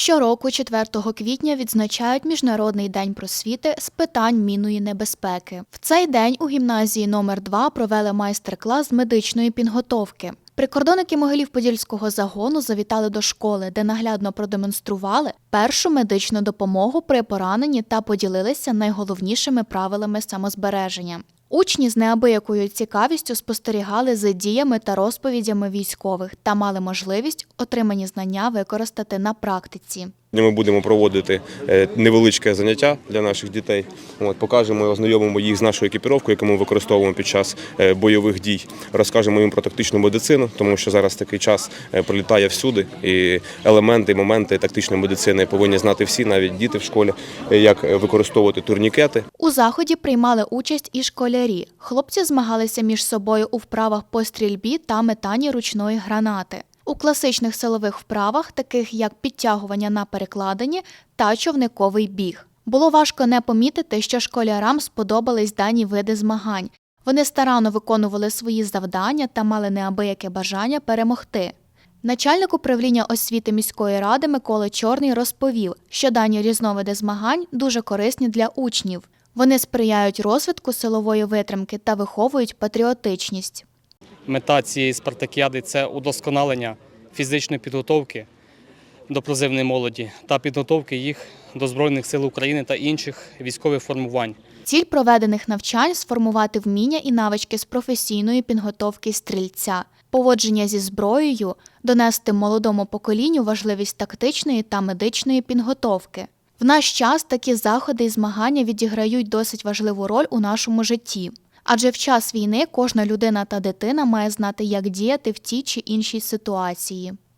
Щороку, 4 квітня, відзначають Міжнародний день просвіти з питань мінної небезпеки. В цей день у гімназії номер 2 провели майстер-клас з медичної підготовки. Прикордонники Могилів-Подільського загону завітали до школи, де наглядно продемонстрували першу медичну допомогу при пораненні та поділилися найголовнішими правилами самозбереження. Учні з неабиякою цікавістю спостерігали за діями та розповідями військових та мали можливість отримані знання використати на практиці. Ми будемо проводити е, невеличке заняття для наших дітей. От, покажемо і ознайомимо їх з нашою екіпіровкою, яку ми використовуємо під час е, бойових дій. Розкажемо їм про тактичну медицину, тому що зараз такий час е, пролітає всюди. І елементи, моменти тактичної медицини повинні знати всі, навіть діти в школі, як використовувати турнікети, У заході приймали участь і школярі. Хлопці змагалися між собою у вправах по стрільбі та метанні ручної гранати. У класичних силових вправах, таких як підтягування на перекладині та човниковий біг. Було важко не помітити, що школярам сподобались дані види змагань. Вони старанно виконували свої завдання та мали неабияке бажання перемогти. Начальник управління освіти міської ради Микола Чорний розповів, що дані різновиди змагань дуже корисні для учнів. Вони сприяють розвитку силової витримки та виховують патріотичність. Мета цієї спартакіади це удосконалення фізичної підготовки до призивної молоді та підготовки їх до Збройних сил України та інших військових формувань. Ціль проведених навчань сформувати вміння і навички з професійної підготовки стрільця, поводження зі зброєю, донести молодому поколінню важливість тактичної та медичної підготовки. В наш час такі заходи і змагання відіграють досить важливу роль у нашому житті. Адже в час війни кожна людина та дитина має знати, як діяти в тій чи іншій ситуації.